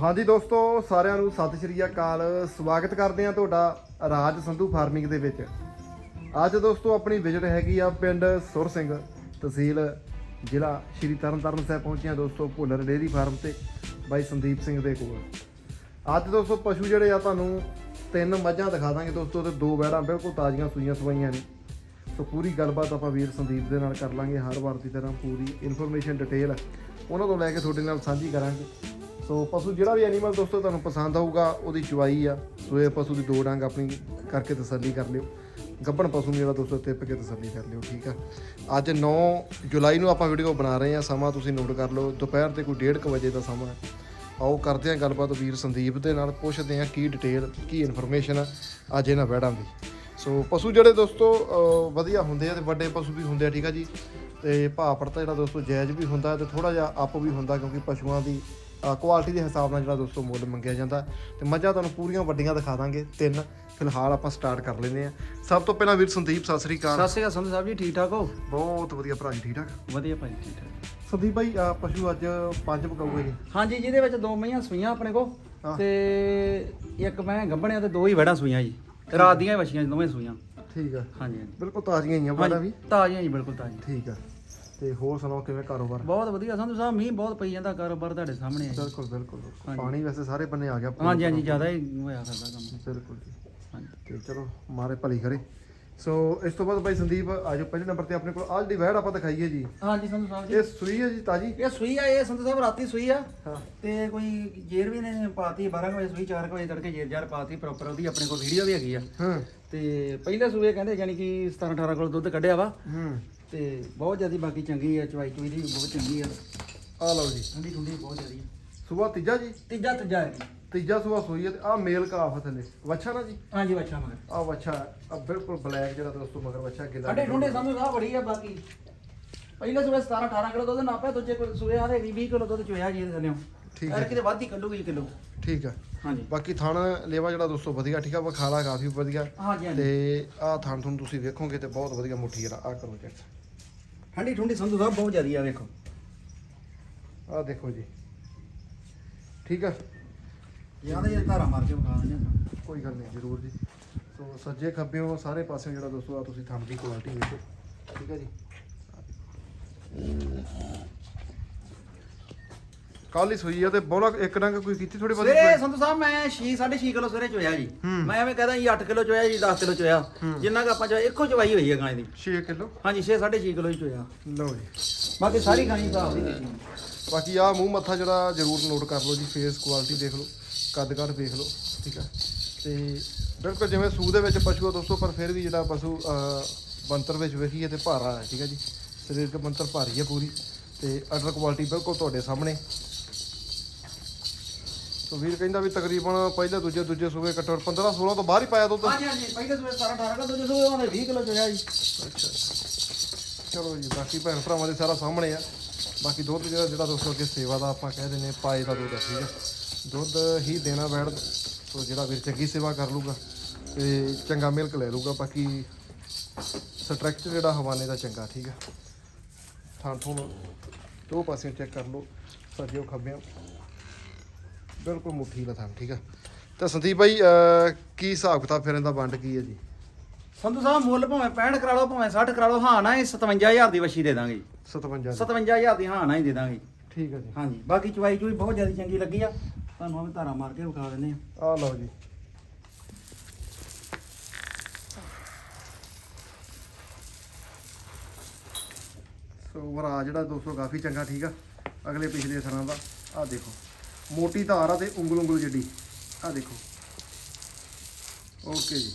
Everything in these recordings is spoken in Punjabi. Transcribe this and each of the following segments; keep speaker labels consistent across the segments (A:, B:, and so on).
A: ਹਾਂਜੀ ਦੋਸਤੋ, ਸਾਰਿਆਂ ਨੂੰ ਸਤਿ ਸ਼੍ਰੀ ਅਕਾਲ। ਸਵਾਗਤ ਕਰਦੇ ਹਾਂ ਤੁਹਾਡਾ ਰਾਜ ਸੰਧੂ ਫਾਰਮਿੰਗ ਦੇ ਵਿੱਚ। ਅੱਜ ਦੋਸਤੋ, ਆਪਣੀ ਵਿਜ਼ਿਟ ਹੈਗੀ ਆ ਪਿੰਡ ਸੁਰ ਸਿੰਘ ਤਹਿਸੀਲ, ਜ਼ਿਲ੍ਹਾ ਸ਼੍ਰੀ ਤਰਨਤਾਰਨ ਸਾਹਿਬ ਪਹੁੰਚੇ ਹਾਂ ਦੋਸਤੋ, ਭੁੱਲਰ ਡੇਅਰੀ ਫਾਰਮ ਤੇ, ਬਾਈ ਸੰਦੀਪ ਸਿੰਘ ਦੇ ਕੋਲ। ਅੱਜ ਦੋਸਤੋ, ਪਸ਼ੂ ਜਿਹੜੇ ਆ ਤੁਹਾਨੂੰ ਤਿੰਨ ਮੱਝਾਂ ਦਿਖਾ ਦਾਂਗੇ ਦੋਸਤੋ ਤੇ ਦੋ ਵੈੜਾਂ ਬਿਲਕੁਲ ਤਾਜ਼ੀਆਂ ਸੂਈਆਂ ਸਵਾਈਆਂ ਨੇ। ਸੋ ਪੂਰੀ ਗੱਲਬਾਤ ਆਪਾਂ ਵੀਰ ਸੰਦੀਪ ਦੇ ਨਾਲ ਕਰ ਲਾਂਗੇ। ਹਰ ਵਾਰ ਦੀ ਤਰ੍ਹਾਂ ਪੂਰੀ ਇਨਫੋਰਮੇਸ਼ਨ ਡਿਟੇਲ ਉਹਨਾਂ ਤੋਂ ਲੈ ਕੇ ਤੁਹਾਡੇ ਨਾਲ ਸਾਂਝੀ ਕਰਾਂਗੇ। ਸੋ ਪਸ਼ੂ ਜਿਹੜਾ ਵੀ ਐਨੀਮਲ ਦੋਸਤੋ ਤੁਹਾਨੂੰ ਪਸੰਦ ਆਊਗਾ, ਉਹਦੀ ਚੁਆਈ ਆ। ਸੋ ਇਹ ਪਸ਼ੂ ਦੀ ਦੋ ਡੰਗ ਆਪਣੀ ਕਰਕੇ ਤਸੱਲੀ ਕਰ ਲਿਓ। ਗੱਭਣ ਪਸ਼ੂ ਨੂੰ ਜਿਹੜਾ ਦੋਸਤੋ ਤਿੱਪ ਕੇ ਤਸੱਲੀ ਕਰ ਲਿਓ, ਠੀਕ ਆ? ਅੱਜ 9 ਜੁਲਾਈ ਨੂੰ ਆਪਾਂ ਵੀਡੀਓ ਬਣਾ ਰਹੇ ਹਾਂ। ਸਮਾਂ ਤੁਸੀਂ ਨੋਟ ਕਰ ਲਓ। ਦੁਪਹਿਰ ਦੇ ਕੋਈ 1:30 ਵਜੇ ਦਾ ਸਮਾਂ ਹੈ। ਆਓ ਕਰਦੇ ਹਾਂ ਗੱਲਬਾਤ ਵੀਰ ਸੰਦੀਪ ਦੇ ਨਾਲ। ਪੁੱਛਦੇ ਹਾਂ ਕੀ ਡਿਟੇਲ ਕੀ ਇਨਫੋਰਮੇਸ਼ਨ ਆ ਅੱਜ ਇਹਨਾਂ ਵੈੜਾਂ ਦੀ। ਸੋ ਪਸ਼ੂ ਜਿਹੜੇ ਦੋਸਤੋ ਵਧੀਆ ਹੁੰਦੇ ਆ ਤੇ ਵੱਡੇ ਪਸ਼ੂ ਵੀ ਹੁੰਦੇ ਆ, ਠੀਕ ਆ ਜੀ? ਤੇ ਭਾਅ ਪੜਤਾ ਜਿਹੜਾ ਦੋਸਤੋ ਜਾਇਜ਼ ਵੀ ਹੁੰਦਾ ਤੇ ਥੋੜਾ ਜਿਹਾ ਅਪ ਵੀ ਹੁੰਦਾ ਕਿਉਂਕਿ ਪਸ਼ੂਆਂ ਦੀ ਕੁਆਲਿਟੀ ਦੇ ਹਿਸਾਬ ਨਾਲ ਜਿਹੜਾ ਦੋਸਤੋ ਮੁੱਲ ਮੰਗਿਆ ਜਾਂਦਾ ਤੇ ਮੱਝਾਂ ਤੁਹਾਨੂੰ ਪੂਰੀਆਂ ਵੱਡੀਆਂ ਦਿਖਾ ਦਾਂਗੇ ਤਿੰਨ ਫਿਲਹਾਲ ਆਪਾਂ ਸਟਾਰਟ ਕਰ ਲੈਂਦੇ ਆ ਸਭ ਤੋਂ ਪਹਿਲਾਂ ਵੀਰ ਸੰਦੀਪ ਸਤਿ ਸ੍ਰੀ ਅਕਾਲ।
B: ਸਤਿ ਸ਼੍ਰੀ ਅਕਾਲ ਸੰਧੂ ਸਾਹਿਬ ਜੀ ਠੀਕ ਠਾਕ ਹੋ?
A: ਬਹੁਤ ਵਧੀਆ ਭਰਾ ਜੀ ਠੀਕ ਠਾਕ?
B: ਵਧੀਆ ਭਾਈ ਠੀਕ ਠਾਕ।
A: ਸੰਦੀਪ ਭਾਈ ਅਹ, ਪਸ਼ੂ ਅੱਜ ਪੰਜ ਪਕਾਉਗੇ ਜੀ।
B: ਹਾਂਜੀ ਜਿਹਦੇ ਵਿੱਚ ਦੋ ਮਈਆਂ ਸੂਈਆਂ ਆਪਣੇ ਕੋ। ਤੇ ਇੱਕ ਮੈਂ ਗੱਭਣਿਆ ਤੇ ਦੋ ਹੀ ਵੜਾਂ ਸੂਈਆਂ ਜੀ। ਰਾਤ ਦੀਆਂ ਹੀ ਵਛੀਆਂ ਦੋਵੇਂ ਸੂਈਆਂ।
A: ਠੀਕ ਆ।
B: ਹਾਂਜੀ ਹਾਂਜੀ।
A: ਬਿਲਕੁਲ ਤਾਜ਼ੀਆਂ ਹੀ ਆ ਵਾਲਾ ਵੀ।
B: ਤਾਜ਼ੀਆਂ ਜੀ ਬਿਲਕੁਲ ਤਾਜ਼ੀਆਂ।
A: ਠੀਕ ਆ। ਤੇ ਹੋਰ ਸੁਣਾਓ ਕਿਵੇਂ ਕਾਰੋਬਾਰ?
B: ਬਹੁਤ ਵਧੀਆ ਸੰਧੂ ਸਾਹਿਬ ਮੀਂਹ ਬਹੁਤ ਪਈ ਜਾਂਦਾ ਕਾਰੋਬਾਰ ਤੁਹਾਡੇ ਸਾਹਮਣੇ ਹੈ।
A: ਬਿਲਕੁਲ ਬਿਲਕੁਲ ਬਿਲਕੁਲ।
B: ਹਾਂਜੀ।
A: ਪਾਣੀ ਵੈਸੇ ਸਾਰੇ ਬੰਨੇ ਆ ਗਿਆ
B: ਹਾਂਜੀ ਹਾਂਜੀ ਜ਼ਿਆਦਾ ਹੀ ਹੋਇਆ ਕਰਦਾ ਕੰਮ।
A: ਬਿਲਕੁਲ ਜੀ।
B: ਹਾਂਜੀ।
A: ਤੇ ਚਲੋ ਮਾਰੇ ਭਲੀ ਕਰੇ ਸੋ ਇਸ ਤੋਂ ਬਾਅਦ ਬਾਈ ਸੰਦੀਪ ਆਜੋ ਪਹਿਲੇ ਨੰਬਰ ਤੇ ਆਪਣੇ ਕੋਲ ਆਹ ਜਿਹੜੀ ਵਹਿੜ ਆਪਾਂ ਦਿਖਾਈਏ ਜੀ।
B: ਹਾਂਜੀ ਸੰਧੂ ਸਾਹਿਬ ਜੀ।
A: ਇਹ ਸੂਈ ਹੈ ਜੀ ਤਾਜੀ?
B: ਇਹ ਸੂਈ ਆ ਇਹ ਸੰਧੂ ਸਾਹਿਬ ਰਾਤੀ ਸੂਈ ਆ।
A: ਹਾਂ।
B: ਤੇ ਕੋਈ ਜੇਰ ਵੀ ਨੇ ਪਾਤੀ 12 ਵਜੇ ਸੂਈ 4 ਵਜੇ ਤੜਕੇ ਜੇਰ ਜਾਰ ਪਾਤੀ ਪ੍ਰੋਪਰ ਉਹਦੀ ਆਪਣੇ ਕੋਲ ਵੀਡੀਓ ਵੀ ਹੈਗੀ ਆ।
A: ਹਾਂ।
B: ਤੇ ਪਹਿਲੇ ਸੂਏ ਕਹਿੰਦੇ ਯਾਨੀ ਕਿ 17 18 ਕੋਲ ਦੁੱਧ ਕੱਢਿਆ ਵਾ।
A: ਹੂੰ।
B: ਤੇ ਬਹੁਤ ਜ਼ਿਆਦੀ ਬਾਕੀ ਚੰਗੀ ਆ ਚਵਾਈ ਚੁਈ ਦੀ ਬਹੁਤ ਚੰਗੀ ਆ।
A: ਆ ਲਓ ਜੀ।
B: ਠੰਡੀ ਠੰਡੀ ਬਹੁਤ ਜ਼ਿਆਦੀ ਆ।
A: ਸੂਆ ਤੀਜਾ ਜੀ?
B: ਤੀਜਾ ਤੀਜਾ ਹੈ ਜੀ।
A: ਤੀਜਾ ਸੂਆ ਸੂਈ ਹੈ ਤੇ ਆ ਮੇਲ ਕਾਫ ਥੱਲੇ ਵੱਛਾ ਨਾ ਜੀ?
B: ਹਾਂਜੀ ਬੱਚਾ ਮਗਰ।
A: ਆ ਵੱਛਾ ਆ ਬਿਲਕੁਲ ਬਲੈਕ ਜਿਹੜਾ ਦੋਸਤੋ ਮਗਰ ਵੱਛਾ ਗਿੱਲਾ
B: ਠੰਡੇ ਠੰਡੇ ਸਾਨੂੰ ਸਾਹ ਬੜੀ ਆ ਬਾਕੀ। ਪਹਿਲੇ ਸੂਏ 17 18 ਕਿਲੋ ਦੁੱਧ ਨਾਪਿਆ ਦੂਜੇ ਕੋਲ ਸੂਏ ਆ ਦੇ 20 ਕਿਲੋ ਦੁੱਧ ਚੋਇਆ ਜੀ ਇਹਦੇ ਥੱਲੇ
A: ਠੀਕ ਹੈ।
B: ਕਿਤੇ ਵੱਧ ਹੀ ਕੱਢੂਗੀ ਕਿਲੋ।
A: ਠੀਕ ਆ।
B: ਹਾਂਜੀ।
A: ਬਾਕੀ ਥਣ ਲੇਵਾ ਜਿਹੜਾ ਦੋਸਤੋ ਵਧੀਆ ਠੀਕ ਆ ਵਖਾਲਾ ਕਾਫੀ ਵਧੀਆ।
B: ਹਾਂਜੀ ਹਾਂਜੀ।
A: ਤੇ ਆ ਥਣ ਤੁਹਾਨੂੰ ਤੁਸੀਂ ਵੇਖੋਗੇ ਤੇ ਬਹੁਤ ਵਧੀਆ ਮੁੱਠੀ ਜਿਹੜਾ ਆ ਕਰੋ ਚੈੱਕ।
B: ਠੰਡੀ ਠੰਡੀ ਸੰਧੂ ਸਾਹਿਬ ਬਹੁਤ ਜ਼ਿਆਦੀ ਆ ਵੇਖੋ।
A: ਆ ਦੇਖੋ ਜੀ। ਠੀਕ ਆ?
B: ਜ਼ਿਆਦਾ ਇਹ ਧਾਰਾ ਮਾਰ ਕੇ ਵਿਖਾ ਦਿੰਦੇ ਆ।
A: ਕੋਈ ਗੱਲ ਨਹੀਂ ਜ਼ਰੂਰ ਜੀ। ਸੋ ਸੱਜੇ ਖੱਬਿਓ ਸਾਰੇ ਪਾਸੇ ਜਿਹੜਾ ਦੋਸਤੋ ਆ ਤੁਸੀਂ ਥਣ ਦੀ ਕੁਆਲਿਟੀ ਵੇਖੋ। ਠੀਕ ਹੈ ਜੀ? ਕੱਲ ਹੀ ਸੋਈ ਆ ਤੇ ਬੋਲਾ ਇੱਕ ਡੰਗ ਕੋਈ ਕੀਤੀ ਥੋੜੀ
B: ਸਵੇਰੇ
A: ਬਹੁਤੀ
B: ਸੰਧੂ ਸਾਹਿਬ ਮੈਂ 6 6.5 ਕਿਲੋ ਸਵੇਰੇ ਚੋਇਆ ਜੀ।
A: ਹੂੰ।
B: ਮੈਂ ਐਵੇਂ ਕਹਦਾ ਜੀ 8 ਕਿਲੋ ਚੋਇਆ ਜੀ 10 ਕਿਲੋ ਚੋਇਆ।
A: ਹੂੰ।
B: ਜਿੰਨਾ ਕਿ ਆਪਾਂ ਚੋਇਆ ਇੱਕੋ ਚਵਾਈ ਹੋਈ ਹੈ ਗਾਂ ਦੀ
A: 6 ਕਿਲੋ?
B: ਹਾਂਜੀ 6 6.5 ਕਿਲੋ ਹੀ ਚੋਇਆ।
A: ਲਓ ਜੀ।
B: ਬਾਕੀ ਸਾਰੀ ਗਾਂ ਹੀ ਹਿਸਾਬ ਦੀ
A: ਬਾਕੀ ਆ ਮੂੰਹ ਮੱਥਾ ਜਿਹੜਾ ਜ਼ਰੂਰ ਨੋਟ ਕਰ ਲਓ ਜੀ ਫੇਸ ਕੁਆਲਿਟੀ ਦੇਖ ਲਓ ਕੱਦ ਕੱਦ ਦੇਖ ਲਓ ਠੀਕ ਆ? ਤੇ ਬਿਲਕੁਲ ਜਿਵੇਂ ਸੂ ਦੇ ਵਿੱਚ ਪਸ਼ੂ ਆ ਦੋਸਤੋ ਪਰ ਫਿਰ ਵੀ ਜਿਹੜਾ ਪਸ਼ੂ ਬੰਤਰ ਵਿੱਚ ਵੇਖੀਏ ਤੇ ਭਾਰਾ ਹੈ ਠੀਕ ਹੈ ਜੀ? ਸਰੀਰਕ ਬੰਤਰ ਭਾਰੀ ਹੈ ਪੂਰੀ ਤੇ ਅਡਰ ਕੁਆਲਿਟੀ ਬਿਲਕੁਲ ਤੁਹਾਡੇ ਸਾਹਮਣੇ। ਸੋ ਵੀਰ ਕਹਿੰਦਾ ਵੀ ਤਕਰੀਬਨ ਪਹਿਲੇ ਦੂਜੇ ਦੂਜੇ ਸੂਬੇ ਕੱਟੋ 15 16 ਤੋਂ ਬਾਹਰ ਹੀ ਪਾਇਆ ਦੁੱਧ।
B: ਹਾਂਜੀ ਹਾਂਜੀ ਪਹਿਲੇ ਸਵੇਰੇ 17 18 ਕਿਲੋ ਦੂਜੇ ਸਵੇਰੇ ਉਹਨੇ 20 ਕਿਲੋ ਚੋਇਆ ਜੀ।
A: ਅੱਛਾ ਚਲੋ ਜੀ ਬਾਕੀ ਭੈਣ ਭਰਾਵਾਂ ਦੇ ਸਾਰਾ ਸਾਹਮਣੇ ਆ। ਬਾਕੀ ਦੁੱਧ ਜਿਹੜਾ ਜਿਹੜਾ ਦੋਸਤੋ ਅੱਗੇ ਸੇਵਾ ਦਾ ਆਪਾਂ ਕਹਿ ਦਿੰਦੇ ਪਾਏ ਦਾ ਦੁੱਧ ਆ, ਠੀਕ ਹੈ ਦੁੱਧ ਹੀ ਦੇਣਾ ਬੈਠ ਸੋ ਜਿਹੜਾ ਵੀਰ ਚੰਗੀ ਸੇਵਾ ਕਰ ਲੂਗਾ ਤੇ ਚੰਗਾ ਮਿਲਕ ਲੈ ਲੂਗਾ ਬਾਕੀ ਸਟਰਕਚਰ ਜਿਹੜਾ ਹਵਾਨੇ ਦਾ ਚੰਗਾ ਠੀਕ ਹੈ ਥਾਂ ਥੋਂ ਦੋ ਪਾਸੇ ਚੈੱਕ ਕਰ ਲਓ ਸੱਜਿਓ ਖੱਬਿਓ ਬਿਲਕੁਲ ਮੁੱਠੀ ਦਾ ਥਾਂ ਠੀਕ ਹੈ ਤਾਂ ਸੰਦੀਪ ਭਾਈ ਅਹ, ਕੀ ਹਿਸਾਬ ਕਿਤਾਬ ਫਿਰ ਇਹਦਾ ਵੰਡ ਕੀ ਹੈ ਜੀ?
B: ਸੰਧੂ ਸਾਹਿਬ ਮੁੱਲ ਭਾਵੇਂ 65 ਕਰਾ ਲਓ ਭਾਵੇਂ 60 ਕਰਾ ਲਓ ਹਾਂ ਨਾ ਇਹ 57000 ਦੀ ਵਛੀ ਦੇ ਦਾਂਗੇ ਜੀ।
A: 57 ਦੀ।
B: 57000 ਦੀ ਹਾਂ ਨਾ ਹੀ ਦੇ ਦਾਂਗੇ
A: ਠੀਕ ਹੈ ਜੀ।
B: ਹਾਂਜੀ ਬਾਕੀ ਚਵਾਈ ਚੂਈ ਬਹੁਤ ਜ਼ਿਆਦਾ ਚੰਗੀ ਲੱਗੀ ਆ। ਤੁਹਾਨੂੰ ਆਵੇਂ ਧਾਰਾ ਮਾਰ ਕੇ ਵਿਖਾ ਦਿੰਦੇ ਆ।
A: ਆ ਲਓ ਜੀ। ਸੋ ਵਰਾ ਜਿਹੜਾ 200 ਕਾਫੀ ਚੰਗਾ ਠੀਕ ਆ। ਅਗਲੇ ਪਿਛਲੇ ਥਰਾਂ ਦਾ ਆ ਦੇਖੋ। ਮੋਟੀ ਧਾਰ ਆ ਤੇ ਉਂਗਲ ਉਂਗਲ ਜੱਡੀ। ਆ ਦੇਖੋ। ਓਕੇ ਜੀ।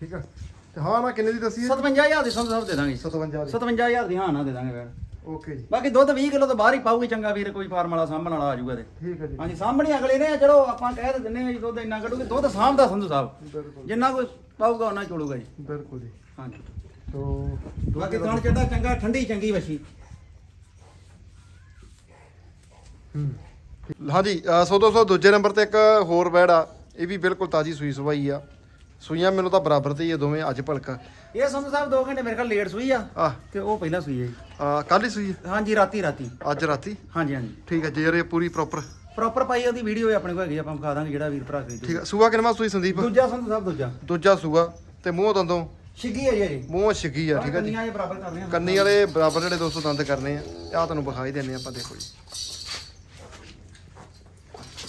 A: ਠੀਕ ਆ। ਤੇ ਹਾਂ ਨਾ ਕਿੰਨੇ ਦੀ ਦੱਸੀ ਹੈ?
B: 57000 ਦੀ ਸੰਧੂ ਸਾਹਿਬ ਦੇ ਦਾਂਗੇ।
A: 57 ਦੀ।
B: 57000 ਦੀ ਹਾਂ ਨਾ ਦੇ ਦਾਂਗੇ ਫਿਰ।
A: ਓਕੇ ਜੀ।
B: ਬਾਕੀ ਦੁੱਧ 20 ਕਿਲੋ ਤੋਂ ਬਾਹਰ ਹੀ ਪਾਊਗੀ ਚੰਗਾ ਵੀਰ ਕੋਈ ਫਾਰਮ ਵਾਲਾ ਸਾਂਭਣ ਵਾਲਾ ਆ ਜਾਊਗਾ ਤੇ।
A: ਠੀਕ ਹੈ ਜੀ।
B: ਹਾਂਜੀ ਸਾਹਮਣੇ ਅਗਲੇ ਨੇ ਚਲੋ ਆਪਾਂ ਕਹਿ ਤਾਂ ਦਿੰਨੇ ਆ ਜੀ ਦੁੱਧ ਇੰਨਾ ਕੱਢੂਗੇ। ਦੁੱਧ ਸਾਂਭਦਾ ਸੰਧੂ ਸਾਹਿਬ। ਜਿੰਨਾ ਕੋਈ ਪਾਊਗਾ ਉਹਨਾਂ ਚੋੜੂਗਾ ਜੀ।
A: ਬਿਲਕੁਲ ਜੀ।
B: ਹਾਂਜੀ।
A: ਸੋ
B: ਬਾਕੀ ਚੱਡਾ ਚੰਗਾ ਠੰਡੀ ਚੰਗੀ ਵਛੀ।
A: ਹੂੰ। ਹਾਂਜੀ ਅ, ਸੋ ਦੋਸਤੋ ਦੂਜੇ ਨੰਬਰ ਤੇ ਇੱਕ ਹੋਰ ਬੈੜ ਆ। ਇਹ ਵੀ ਬਿਲਕੁਲ ਤਾਜੀ ਸੂਈ ਸਵਾਈ ਆ। ਸੂਈਆਂ ਮੈਨੂੰ ਤਾਂ ਬਰਾਬਰ ਤੇ ਹੀ ਆ ਦੋਵੇਂ ਅੱਜ ਭਲਕ।
B: ਇਹ ਸੰਧੂ ਸਾਹਿਬ 2 ਘੰਟੇ ਮੇਰੇ ਕੋਲ ਲੇਟ ਸੂਈ ਆ
A: ਆ
B: ਤੇ ਉਹ ਪਹਿਲਾਂ ਸੂਈ ਹੈ ਜੀ।
A: ਕੱਲ ਹੀ ਸੂਈ ਆ?
B: ਹਾਂਜੀ ਰਾਤੀ ਰਾਤੀ।
A: ਅੱਜ ਰਾਤੀ?
B: ਹਾਂਜੀ ਹਾਂਜੀ।
A: ਠੀਕ ਹੈ ਜੇ ਇਹ ਪੂਰੀ ਪ੍ਰੋਪਰ
B: ਪ੍ਰੋਪਰ ਪਾਈ ਉਹਦੀ ਵੀਡੀਓ ਆਪਣੇ ਕੋਲ ਹੈਗੀ ਆਪਾਂ ਵਿਖਾ ਦਾਂਗੇ ਜਿਹੜਾ ਵੀਰ ਭਰਾ ਖਰੀਦੂ
A: ਠੀਕ ਹੈ ਸੂਆ ਕਿਨਵਾ ਸੂਈ ਸੰਦੀਪ?
B: ਦੂਜਾ ਸੰਧੂ ਸਾਹਿਬ ਦੂਜਾ।
A: ਦੂਜਾ ਸੂਆ ਤੇ ਮੂੰਹ ਦੰਦੋਂ?
B: ਛਿੱਗੀ ਹੈ ਜੀ ਇਹ।
A: ਮੂੰਹ ਛਿੱਗੀ ਆ ਠੀਕ ਜੀ।
B: ਕੰਨੀਆਂ ਇਹ ਬਰਾਬਰ ਕਰ ਰਹੇ ਹਾਂ
A: ਕੰਨੀ ਵਾਲੇ ਬਰਾਬਰ ਜਿਹੜੇ ਦੋਸਤੋ ਦੰਦ ਕਰਨੇ ਆ ਆਹ ਤੁਹਾਨੂੰ ਵਿਖਾਈ ਦਿੰਨੇ ਆਪਾਂ ਦੇਖੋ ਜੀ।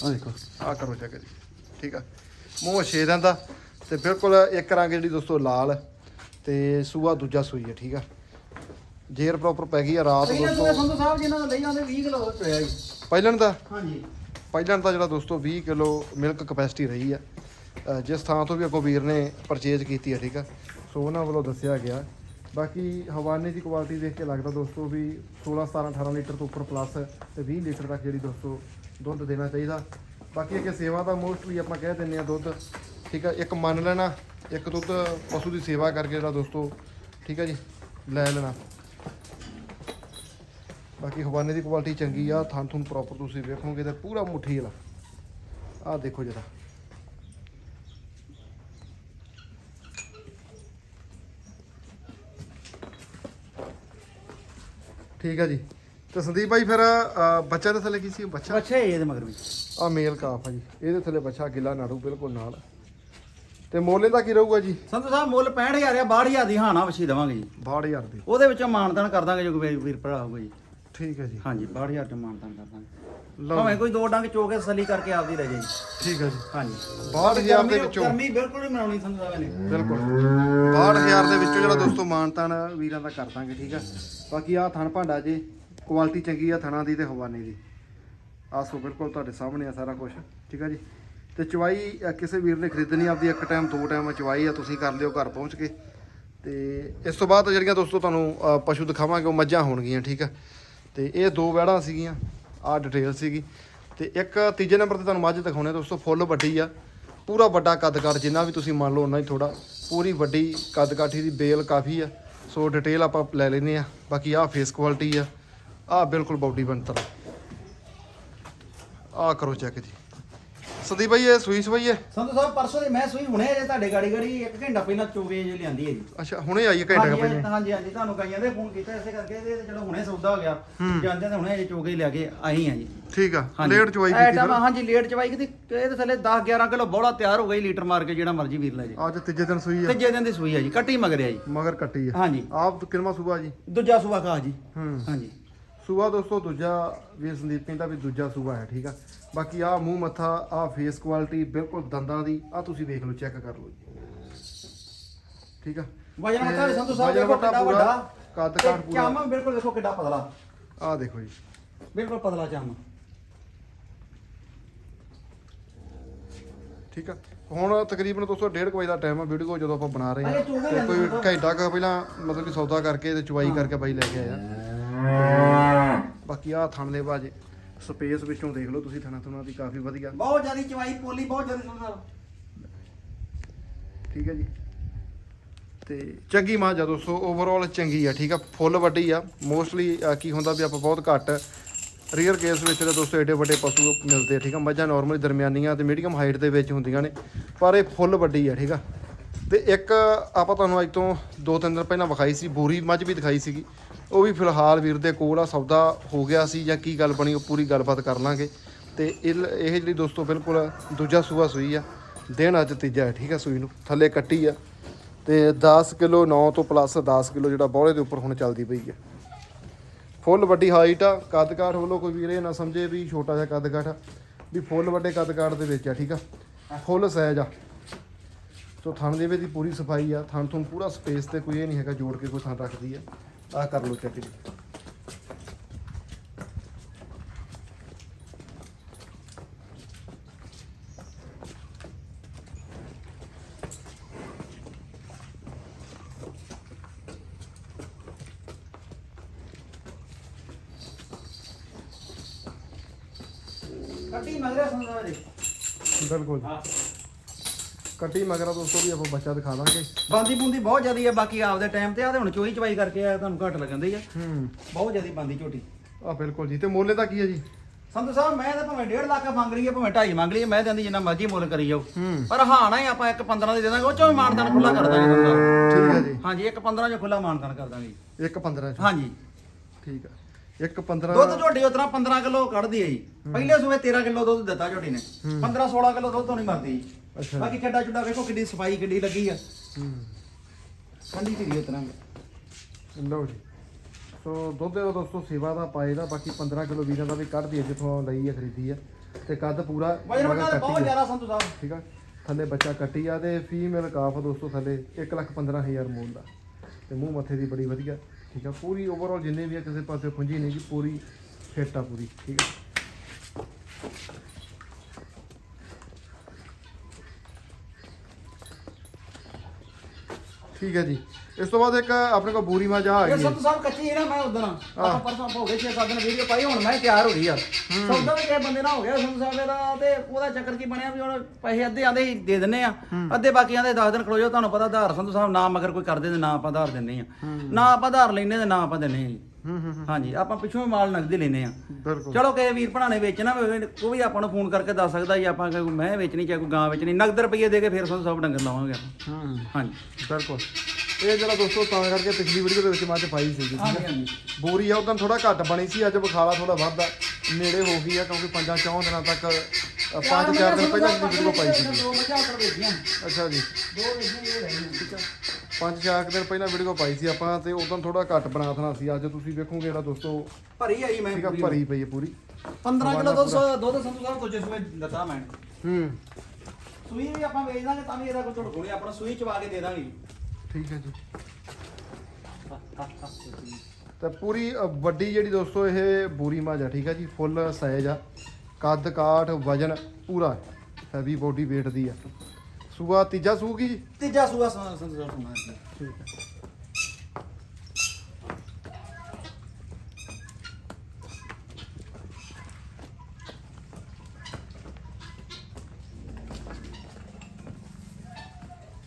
A: ਆ ਦੇਖੋ ਆ ਕਰੋ ਚੈੱਕ ਜੀ। ਠੀਕ ਆ? ਮੂੰਹ ਛੇ ਦੰਦ ਦਾ। ਤੇ ਬਿਲਕੁਲ ਇੱਕ ਰੰਗ ਜਿਹੜੀ ਦੋਸਤੋ ਲਾਲ ਤੇ ਸੂਆ ਦੂਜਾ ਸੂਈ ਹੈ ਠੀਕ ਆ? ਜੇਰ ਪ੍ਰੋਪਰ ਪੈ ਗਈ ਆ ਰਾਤ
B: ਪਹਿਲਾਂ ਸੂਏ
A: ਦੋਸਤੋ।
B: ਸੰਧੂ ਸਾਹਿਬ ਜਿਨ੍ਹਾਂ ਦਾ ਲਈ ਜਾਂਦੇ 20 ਕਿਲੋ ਚੋਇਆ ਜੀ।
A: ਪਹਿਲਣ ਦਾ?
B: ਹਾਂਜੀ।
A: ਪਹਿਲਣ ਦਾ ਜਿਹੜਾ ਦੋਸਤੋ 20 ਕਿਲੋ ਮਿਲਕ ਕਪੈਸਿਟੀ ਰਹੀ ਆ। ਅ, ਜਿਸ ਥਾਂ ਤੋਂ ਵੀ ਅੱਗੋਂ ਵੀਰ ਨੇ ਪਰਚੇਜ ਕੀਤੀ ਆ ਠੀਕ ਆ? ਸੋ ਉਹਨਾਂ ਵੱਲੋਂ ਦੱਸਿਆ ਗਿਆ। ਬਾਕੀ ਹਵਾਨੇ ਦੀ ਕੁਆਲਿਟੀ ਦੇਖ ਕੇ ਲੱਗਦਾ ਦੋਸਤੋ ਵੀ 16 17 18 ਲੀਟਰ ਤੋਂ ਉੱਪਰ ਪਲੱਸ ਤੇ 20 ਲੀਟਰ ਤੱਕ ਜਿਹੜੀ ਦੋਸਤੋ ਦੁੱਧ ਦੇਣਾ ਚਾਹੀਦਾ। ਬਾਕੀ ਅੱਗੇ ਸੇਵਾ ਦਾ ਮੋਸਟਲੀ ਆਪਾਂ ਕਹਿ ਦਿੰਨੇ ਆ ਦੁੱਧ। ਠੀਕ ਆ, ਇੱਕ ਮੰਨ ਲੈਣਾ, ਇੱਕ ਦੁੱਧ ਪਸ਼ੂ ਦੀ ਸੇਵਾ ਕਰਕੇ ਜਿਹੜਾ ਦੋਸਤੋ, ਠੀਕ ਆ ਜੀ, ਲੈ ਲੈਣਾ। ਬਾਕੀ ਹਵਾਨੇ ਦੀ ਕੁਆਲਿਟੀ ਚੰਗੀ ਆ ਥਾਂ ਥੁਣ ਪ੍ਰੋਪਰ ਤੁਸੀਂ ਵੇਖੋਗੇ ਤੇ ਪੂਰਾ ਮੁੱਠੀ ਵਾਲਾ। ਆਹ ਦੇਖੋ ਜਰਾ। ਠੀਕ ਆ ਜੀ। ਤੇ ਸੰਦੀਪ ਭਾਈ ਫਿਰ ਬੱਚਾ ਦੇ ਥੱਲੇ ਕੀ ਸੀ? ਬੱਚਾ?
B: ਅੱਛਾ ਇਹਦੇ ਮਗਰ ਵੀ
A: ਆ ਮੇਲ ਕਾਫ ਆ ਜੀ। ਇਹਦੇ ਥੱਲੇ ਬੱਚਾ ਗਿੱਲਾ ਨਾੜੂ ਬਿਲਕੁਲ ਨਾਲ। ਤੇ ਮੋਲੇ ਦਾ ਕੀ ਰਹੂਗਾ ਜੀ?
B: ਸੰਧੂ ਸਾਹਿਬ ਮੁੱਲ 65000 ਆ 62000 ਦੀ ਹਾਨਾ ਵਛੀ ਦਵਾਂਗੇ ਜੀ।
A: 62000 ਦੀ।
B: ਉਹਦੇ ਵਿੱਚੋਂ ਮਾਨਤਾਨ ਕਰ ਦਾਂਗੇ ਜੋ ਕੋਈ ਵੀਰ ਭਰਾ ਹੋਊਗਾ ਜੀ।
A: ਠੀਕ ਹੈ ਜੀ।
B: ਹਾਂਜੀ 62000 ਚ ਮਾਨਤਾਨ ਕਰ ਦਾਂਗੇ।
A: ਲਓ
B: ਭਾਵੇਂ ਕੋਈ ਦੋ ਡੰਗ ਚੋ ਕੇ ਤਸੱਲੀ ਕਰਕੇ ਆਪਦੀ ਲੈ ਜਾਈ
A: ਠੀਕ ਹੈ ਜੀ।
B: ਹਾਂਜੀ।
A: 62000 ਦੇ ਵਿੱਚੋਂ।
B: ਗਰਮੀ ਬਿਲਕੁਲ ਨਹੀਂ ਮਨਾਉਣੀ ਸੰਧੂ ਸਾਹਿਬ ਨੇ
A: ਬਿਲਕੁਲ। 62000 ਦੇ ਵਿੱਚੋਂ ਜਿਹੜਾ ਦੋਸਤੋ ਮਾਨਤਾਨ ਵੀਰਾਂ ਦਾ ਕਰ ਦਾਂਗੇ ਠੀਕ ਆ ਬਾਕੀ ਆ ਥਣ ਭਾਂਡਾ ਜੇ ਕੁਆਲਿਟੀ ਚੰਗੀ ਆ ਥਣਾ ਦੀ ਤੇ ਹਵਾਨੇ ਦੀ। ਆਹ ਸੋ ਬਿਲਕੁਲ ਤੁਹਾਡੇ ਸਾਹਮਣੇ ਆ ਸਾਰਾ ਕੁਝ ਠੀਕ ਆ ਜੀ? ਤੇ ਚਵਾਈ ਕਿਸੇ ਵੀਰ ਨੇ ਖਰੀਦਣੀ ਆਪਦੀ ਇੱਕ ਟਾਈਮ ਦੋ ਟਾਈਮ ਚਵਾਈ ਆ, ਤੁਸੀਂ ਕਰ ਲਿਓ ਘਰ ਪਹੁੰਚ ਕੇ। ਤੇ ਇਸ ਤੋਂ ਬਾਅਦ ਜਿਹੜੀਆਂ ਦੋਸਤੋ ਤੁਹਾਨੂੰ ਪਸ਼ੂ ਦਿਖਾਵਾਂਗੇ, ਉਹ ਮੱਝਾਂ ਹੋਣਗੀਆਂ, ਠੀਕ ਆ? ਤੇ ਇਹ ਦੋ ਵੈੜਾਂ ਸੀਗੀਆਂ ਆ ਡਿਟੇਲ ਸੀਗੀ। ਤੇ ਇੱਕ ਤੀਜੇ ਨੰਬਰ ਤੇ ਤੁਹਾਨੂੰ ਮੱਝ ਦਿਖਾਉਣੇ ਦੋਸਤੋ, ਫੁੱਲ ਵੱਡੀ ਆ। ਪੂਰਾ ਵੱਡਾ ਕੱਦ ਕੱਦ ਜਿੰਨਾ ਵੀ ਤੁਸੀਂ ਮੰਨ ਲਓ ਉਨਾ ਹੀ ਥੋੜਾ ਪੂਰੀ ਵੱਡੀ ਕੱਦ ਕਾਠੀ ਦੀ ਬੇਲ ਕਾਫੀ ਆ। ਸੋ ਡਿਟੇਲ ਆਪਾਂ ਲੈ ਲੈਨੇ ਆ। ਬਾਕੀ ਆਹ ਫੇਸ ਕੁਆਲਿਟੀ ਆ। ਆਹ ਬਿਲਕੁਲ ਬਾਡੀ ਬਣਤਰ। ਆਹ ਕਰੋ ਚੈੱਕ ਜੀ। ਸੰਦੀਪ ਭਾਈ ਇਹ ਸੂਈ ਸਵਾਈ ਹੈ?
B: ਸੰਧੂ ਸਾਹਿਬ ਪਰਸੋਂ ਦੀ ਮੈਂ ਸੂਈ ਹੁਣੇ ਜੇ ਤੁਹਾਡੇ ਗਾੜੀ ਗਾੜੀ ਇੱਕ ਘੰਟਾ ਪਹਿਲਾਂ ਚੋਵੇ ਜੇ ਲਿਆਂਦੀ ਹੈ ਜੀ।
A: ਅੱਛਾ ਹੁਣੇ ਆਈ ਹੈ ਘੰਟੇ ਕੁ
B: ਹਾਂਜੀ
A: ਪਹਿਲਾਂ?
B: ਹਾਂਜੀ ਹਾਂਜੀ ਤੁਹਾਨੂੰ ਕਈਆਂ ਦੇ ਫੋਨ ਕੀਤਾ ਇਸੇ ਕਰਕੇ ਇਹਦੇ ਤੇ ਚਲੋ ਹੁਣੇ ਸੌਦਾ ਹੋ ਗਿਆ।
A: ਹੂੰ।
B: ਜਾਂਦੇ ਤੇ ਹੁਣੇ ਇਹ ਚੋਗੇ ਹੀ ਲੈ ਕੇ ਆਈ ਆ ਜੀ।
A: ਠੀਕ ਆ
B: ਹਾਂਜੀ।
A: ਲੇਟ ਚਵਾਈ ਕੀਤੀ
B: ਟਾਈਮ ਹਾਂਜੀ ਲੇਟ ਚਵਾਈ ਕੀਤੀ ਤੇ ਇਹਦੇ ਥੱਲੇ 10 11 ਕਿਲੋ ਬੋਲਾ ਤਿਆਰ ਹੋ ਗਈ ਲੀਟਰ ਮਾਰ ਕੇ ਜਿਹੜਾ ਮਰਜ਼ੀ ਵੀਰ ਲੈ ਜੇ
A: ਅੱਜ ਤੀਜੇ ਦਿਨ ਸੂਈ ਆ।
B: ਤੀਜੇ ਦਿਨ ਦੀ ਸੂਈ ਆ ਜੀ ਕੱਟੀ ਮਗਰਿਆ ਜੀ।
A: ਮਗਰ ਕੱਟੀ ਆ।
B: ਹਾਂਜੀ।
A: ਆਪ ਕਿੰਨਵਾ ਸੂਆ ਜੀ?
B: ਦੂਜਾ ਸੂਆ ਕਾ ਜੀ।
A: ਹੂੰ।
B: ਹਾਂਜੀ।
A: ਸੂਆ ਦੋਸਤੋ ਦੂਜਾ ਵੀਰ ਸੰਦੀਪ ਕਹਿੰਦਾ ਵੀ ਦੂਜਾ ਸੂਆ ਹੈ ਠੀਕ ਆ? ਬਾਕੀ ਆ ਮੂੰਹ ਮੱਥਾ ਆ ਫੇਸ ਕੁਆਲਿਟੀ ਬਿਲਕੁਲ ਦੰਦਾਂ ਦੀ ਆ ਤੁਸੀਂ ਵੇਖ ਲਓ ਚੈੱਕ ਕਰ ਲਓ ਠੀਕ ਆ?
B: ਵਜਨ ਮੱਥਾ ਵੀ ਸੰਧੂ ਸਾਹਿਬ ਦੇਖੋ
A: ਪੂਰਾ,
B: ਵੱਡਾ
A: ਕੱਦ ਕਾਠ ਪੂਰਾ।
B: ਚਾਮਾ ਬਿਲਕੁਲ ਦੇਖੋ ਕਿੱਡਾ ਪਤਲਾ।
A: ਆ ਦੇਖੋ ਜੀ।
B: ਬਿਲਕੁਲ ਪਤਲਾ ਚਾਮਾ
A: ਠੀਕ ਆ? ਹੁਣ ਤਕਰੀਬਨ ਦੋਸਤੋ 1.5 ਵਜੇ ਦਾ ਟਾਈਮ ਆ ਵੀਡੀਓ ਜਦੋਂ ਆਪਾਂ ਬਣਾ ਰਹੇ ਆ
B: ਹੀ।
A: ਤੇ ਕੋਈ ਘੰਟਾ ਕੁ ਪਹਿਲਾਂ ਮਤਲਬ ਕਿ ਸੌਦਾ ਕਰਕੇ ਤੇ ਚੁਵਾਈ ਕਰਕੇ ਬਾਈ ਲੈ ਕੇ ਆਇਆ ਬਾਕੀ ਆ ਥਣ ਦੇ ਬਾਜ ਸਪੇਸ ਵਿੱਚੋਂ ਦੇਖ ਲਓ ਤੁਸੀਂ ਥਣਾ ਥਣਾ ਦੀ ਕਾਫੀ ਵਧੀਆ।
B: ਬਹੁਤ ਜ਼ਿਆਦੀ ਚਵਾਈ ਪੋਲੀ ਬਹੁਤ ਜ਼ਿਆਦੀ ਸਾਹਿਬ
A: ਠੀਕ ਹੈ ਜੀ। ਤੇ ਚੰਗੀ ਮਾਂ ਜਾਂ ਦੋਸਤੋ ਓਵਰਆਲ ਚੰਗੀ ਆ ਠੀਕ ਆ ਫੁੱਲ ਵੱਡੀ ਆ। ਮੋਸਟਲੀ ਕੀ ਹੁੰਦਾ ਵੀ ਆਪਾਂ ਬਹੁਤ ਘੱਟ ਰੀਅਰ ਕੇਸ ਵਿੱਚ ਤਾਂ ਦੋਸਤੋ ਏਡੇ ਵੱਡੇ ਪਸ਼ੂ ਮਿਲਦੇ ਆ ਠੀਕ ਆ। ਮੱਝਾਂ ਨਾਰਮਲੀ ਦਰਮਿਆਨੀਆਂ ਤੇ ਮੀਡੀਅਮ ਹਾਈਟ ਦੇ ਵਿੱਚ ਹੁੰਦੀਆਂ ਨੇ ਪਰ ਇਹ ਫੁੱਲ ਵੱਡੀ ਆ ਠੀਕ ਆ। ਤੇ ਇੱਕ ਆਪਾਂ ਤੁਹਾਨੂੰ ਅੱਜ ਤੋਂ ਦੋ ਤਿੰਨ ਦਿਨ ਪਹਿਲਾਂ ਵਿਖਾਈ ਸੀ ਬੂਰੀ ਮੱਝ ਵੀ ਦਿਖਾਈ ਸੀਗੀ। ਉਹ ਵੀ ਫਿਲਹਾਲ ਵੀਰ ਦੇ ਕੋਲ ਆ, ਸੌਦਾ ਹੋ ਗਿਆ ਸੀ ਜਾਂ ਕੀ ਗੱਲ ਬਣੀ, ਉਹ ਪੂਰੀ ਗੱਲਬਾਤ ਕਰ ਲਾਂਗੇ। ਤੇ ਇਹ ਜਿਹੜੀ ਦੋਸਤੋ ਬਿਲਕੁਲ ਦੂਜਾ ਸੂਆ ਸੂਈ ਆ, ਦਿਨ ਅੱਜ ਤੀਜਾ ਹੈ, ਠੀਕ ਆ ਸੂਈ ਨੂੰ, ਥੱਲੇ ਕੱਟੀ ਆ। ਤੇ 10 ਕਿਲੋ 9 ਤੋਂ ਪਲੱਸ 10 ਕਿਲੋ ਜਿਹੜਾ ਬੋਲੇ ਦੇ ਉੱਪਰ ਹੁਣ ਚੱਲਦੀ ਪਈ ਆ। ਫੁੱਲ ਵੱਡੀ ਹਾਈਟ ਆ ਕੱਦ ਵੱਲੋਂ ਕੋਈ ਵੀਰ ਇਹ ਨਾ ਸਮਝੇ ਵੀ ਛੋਟਾ ਜਿਹਾ ਕੱਦ ਆ, ਵੀ ਫੁੱਲ ਵੱਡੇ ਕੱਦ ਦੇ ਵਿੱਚ ਆ, ਠੀਕ ਆ। ਫੁੱਲ ਸਾਈਜ਼ ਆ। ਸੋ ਥਣ ਦੇ ਵਿੱਚ ਦੀ ਪੂਰੀ ਸਫ਼ਾਈ ਆ ਥਣ ਤੋਂ ਪੂਰਾ ਸਪੇਸ ਤੇ ਕੋਈ ਇਹ ਨਹੀਂ ਹੈਗਾ ਜੋੜ ਕੇ ਕੋਈ ਥਣ ਰੱਖਦੀ ਆ। ਆ ਕਰ ਲਓ ਚੈੱਕ ਜੀ
B: ਕੱਟੀ ਮਗਰਿਆ ਸੰਧੂ ਸਾਹਿਬ ਦੇ
A: ਬਿਲਕੁਲ ਕੱਟੀ ਮਗਰਾ ਦੋਸਤੋ ਵੀ ਆਪਾਂ ਬੱਚਾ ਦਿਖਾ ਦਾਂਗੇ।
B: ਬਾਂਦੀ ਬੂੰਦੀ ਬਹੁਤ ਜ਼ਿਆਦੀ ਹੈ ਬਾਕੀ ਆਪਦੇ ਟਾਈਮ ਤੇ ਆ ਤੇ ਹੁਣ ਚੋਈ ਚਵਾਈ ਕਰਕੇ ਆ ਤੁਹਾਨੂੰ ਘੱਟ ਲੱਗਣ ਦੀ ਆ।
A: ਹੂੰ।
B: ਬਹੁਤ ਜ਼ਿਆਦੀ ਬਾਂਦੀ ਝੋਟੀ।
A: ਆ ਬਿਲਕੁਲ ਜੀ ਤੇ ਮੋਲੇ ਦਾ ਕੀ ਹੈ ਜੀ?
B: ਸੰਧੂ ਸਾਹਿਬ ਮੈਂ ਤਾਂ ਭਾਵੇਂ 1.5 ਲੱਖ ਮੰਗ ਲਈ ਹੈ ਭਾਵੇਂ 2.5 ਮੰਗ ਲਈ ਹੈ, ਮੈਂ ਕਹਿੰਦੀ ਜਿੰਨਾ ਮਰਜ਼ੀ ਮੁੱਲ ਕਰੀ ਜਾਓ।
A: ਹੂੰ।
B: ਪਰ ਹਾਂ ਨਾ ਹੀ ਆਪਾਂ ਇੱਕ 15 ਦੇ ਦੇ ਦਾਂਗੇ ਉਹ ਚੋਂ ਮਾਨਦਾਨ ਖੁੱਲਾ ਕਰ ਦਾਂਗੇ ਸੰਧੂ ਸਾਹਿਬ
A: ਠੀਕ ਹੈ ਜੀ।
B: ਹਾਂਜੀ ਇੱਕ 15 ਚੋਂ ਖੁੱਲਾ ਮਾਨਦਾਨ ਕਰ ਦਾਂਗੇ
A: ਇੱਕ 15 ਚ।
B: ਹਾਂਜੀ।
A: ਠੀਕ ਆ। ਇੱਕ 15
B: ਦੁੱਧ ਝੋਟੀ ਉਤਰਾ 15 ਕਿਲੋ ਕੱਢਦੀ ਹੈ ਜੀ। ਪਹਿਲੇ ਸੂਏ 13 ਕਿਲੋ ਦੁੱਧ ਦਿੱਤਾ ਝੋਟੀ ਨੇ। 15 16 ਕਿਲੋ ਦੁੱਧ ਤੋਂ ਨਹੀਂ ਮਰਦੀ। ਜੀ
A: ਅੱਛਾ।
B: ਬਾਕੀ ਚੱਡਾ ਚੁੱਡਾ ਵੇਖੋ ਕਿੰਨੀ ਸਫ਼ਾਈ ਕਿੰਨੀ ਲੱਗੀ ਆ।
A: ਹੂੰ।
B: ਠੰਡੀ ਧੀਰੀ ਉਤਰਾ
A: ਲਓ ਜੀ। ਸੋ ਦੁੱਧ ਦਾ ਦੋਸਤੋ ਸੇਵਾ ਦਾ ਪਾਏ ਦਾ ਬਾਕੀ 15 ਕਿਲੋ ਵੀਰਾਂ ਦਾ ਵੀ ਕੱਢਦੀ ਹੈ ਜਿੱਥੋਂ ਲਈ ਹੈ ਖਰੀਦੀ ਹੈ ਤੇ ਕੱਦ ਪੂਰਾ ਮਗਰ ਕੱਟੀ
B: ਬਹੁਤ
A: ਹੈ।
B: ਜ਼ਿਆਦਾ ਸੰਧੂ ਸਾਹਿਬ।
A: ਠੀਕ ਆ? ਥੱਲੇ ਬੱਚਾ ਕੱਟੀ ਆ ਤੇ ਫੀਮੇਲ ਕਾਫ ਆ ਦੋਸਤੋ ਥੱਲੇ 115000 ਮੁੱਲ ਦਾ। ਤੇ ਮੂੰਹ ਮੱਥੇ ਦੀ ਬੜੀ ਵਧੀਆ ਠੀਕ ਆ? ਪੂਰੀ ਓਵਰਆਲ ਜਿੰਨੇ ਵੀ ਆ ਕਿਸੇ ਪਾਸੇ ਖੁੰਝੀ ਨਹੀਂ ਜੀ ਪੂਰੀ ਫਿੱਟ ਆ ਪੂਰੀ ਠੀਕ ਆ? ਠੀਕ ਹੈ ਜੀ। ਇਸ ਤੋਂ ਬਾਅਦ ਇੱਕ ਆਪਣੇ ਕੋਲ ਬੂਰੀ ਮਾ ਜਾ ਆ
B: ਇਹ
A: ਗਈ ਹੈ।
B: ਸੰਧੂ ਸਾਹਿਬ ਕੱਚੀ ਹੈ ਨਾ ਮੈਂ ਉਦੋਂ ਆਪਾਂ ਪਰਸੋਂ ਹੋ ਗਏ 6-7 ਦਿਨ ਵੀਡੀਓ ਪਾਈ ਹੁਣ ਮੈਂ ਤਿਆਰ ਹੋ ਗਈ ਆ। ਸੌਦਾ ਵੀ ਕਿਸੇ ਬੰਦੇ ਨਾਲ ਹੋ ਗਿਆ ਸੰਧੂ ਸਾਹਿਬ ਦਾ ਤੇ ਉਹਦਾ ਚੱਕਰ ਕੀ ਬਣਿਆ ਵੀ ਹੁਣ ਪੈਸੇ ਅੱਧੇ ਆਂਦੇ ਹੀ ਦੇ ਦਿੰਨੇ ਆ। ਅੱਧੇ ਬਾਕੀ ਆਂਦੇ 10 ਦਿਨ ਖੜੋ ਜਾਓ ਤੁਹਾਨੂੰ ਪਤਾ ਆਧਾਰ ਸੰਧੂ ਸਾਹਿਬ ਨਾ ਮਗਰ ਕੋਈ ਕਰਦੇ ਤੇ ਨਾ ਆਪਾਂ ਆਧਾਰ ਦਿੰਨੇ ਆ। ਨਾ ਆਪਾਂ ਆਧਾਰ ਲੈਨੇ ਤੇ ਨਾ ਆਪਾਂ ਦਿੰਨੇ ਆ ਜੀ
A: ਹੂੰ ਹੂੰ ਹੂੰ,
B: ਹਾਂਜੀ ਆਪਾਂ ਪਿੱਛੋਂ ਵੀ ਮਾਲ ਨਗਦੀ ਲੈਨੇ ਆ
A: ਬਿਲਕੁਲ।
B: ਚਲੋ ਕਿਸੇ ਵੀਰ ਨੇ ਵੇਚਣਾ ਹੋਵੇ ਉਹ ਵੀ ਆਪਾਂ ਨੂੰ ਫੋਨ ਕਰਕੇ ਦੱਸ ਸਕਦਾ ਜੀ ਆਪਾਂ ਕੋਈ ਮੈਂ ਵੇਚਣੀ ਚਾਹੇ ਕੋਈ ਗਾਂ ਵੇਚਣੀ ਨਗਦ ਰੁਪਏ ਦੇ ਕੇ ਫਿਰ ਸੰਧੂ ਸਾਹਿਬ ਡੰਗਰ ਲਾਵਾਂਗੇ ਆਪਾਂ।
A: ਹੂੰ
B: ਹਾਂਜੀ।
A: ਬਿਲਕੁਲ। ਇਹ ਜਿਹੜਾ ਦੋਸਤੋ ਤਾਂ ਕਰਕੇ ਪਿਛਲੀ ਵੀਡੀਓ ਦੇ ਵਿੱਚ ਮੱਝ ਪਾਈ ਸੀ।
B: ਹਾਂਜੀ ਹਾਂਜੀ।
A: ਬੋਰੀ ਆ ਉਦੋਂ ਥੋੜਾ ਘੱਟ ਬਣੀ ਸੀ ਅੱਜ ਬਖਾਲਾ ਥੋੜਾ ਵੱਧ ਆ ਨੇੜੇ ਹੋ ਗਈ ਆ ਕਿਉਂਕਿ ਪੰਜਾਂ ਚੌਂ ਦਿਨਾਂ ਤੱਕ ਅ, ਪੰਜ ਚਾਰ ਦਿਨ ਪਹਿਲਾਂ ਦੀ ਵੀਡੀਓ ਪਾਈ ਸੀ
B: ਦੋ ਮੱਝਾਂ ਉੱਪਰ ਵੇਚੀਆਂ
A: ਅੱਛਾ ਜੀ।
B: ਦੋ ਵੇਚੀਆਂ ਇਹ ਰਹਿਣੀਆਂ ਠੀਕ ਆ
A: ਪੰਜ ਚਾਰ ਦਿਨ ਪਹਿਲਾਂ ਵੀਡੀਓ ਪਾਈ ਸੀ ਆਪਾਂ ਤੇ ਉਦੋਂ ਥੋੜਾ ਘੱਟ ਬਣਾ ਦੇਣਾ ਸੀ ਅੱਜ ਤੁਸੀਂ ਵੇਖੋਗੇ ਜਿਹੜਾ ਦੋਸਤੋ
B: ਭਰੀ ਆਈ ਮੈਂ
A: ਠੀਕ ਆ
B: ਪੂਰੀ।
A: ਭਰੀ ਪਈ ਹੈ ਪੂਰੀ।
B: 15 ਕਿਲੋ ਦੁੱਧ ਦੁੱਧ ਸੰਧੂ ਸਾਹਿਬ ਦੂਜੇ ਸੂਏ ਦਿੱਤਾ ਮੈਂ।
A: ਹੂੰ।
B: ਸੂਈ ਵੀ ਆਪਾਂ ਵੇਚ ਦਾਂਗੇ ਤਾਂ ਵੀ ਇਹਦਾ ਕੋਈ ਝੜਕੂ ਨਹੀਂ ਆਪਣਾ ਸੂਈ ਚਵਾ ਕੇ ਦੇ ਦਾਂਗੇ।
A: ਠੀਕ ਹੈ ਜੀ। ਤੇ ਪੂਰੀ ਅ, ਵੱਡੀ ਜਿਹੜੀ ਦੋਸਤੋ ਇਹ ਬੂਰੀ ਮੱਝ ਆ ਠੀਕ ਹੈ ਜੀ ਫੁੱਲ ਸਾਈਜ਼ ਆ। ਕੱਦ ਕਾਠ ਵਜਨ ਪੂਰਾ ਹੈਵੀ ਬੋਡੀ weight ਦੀ ਆ। ਸੂਆ ਤੀਜਾ ਸੂਗੀ ਜੀ
B: ਤੀਜਾ ਸੂਆ ਸਾਹਿਬ ਸੁਣਾ
A: ਠੀਕ ਹੈ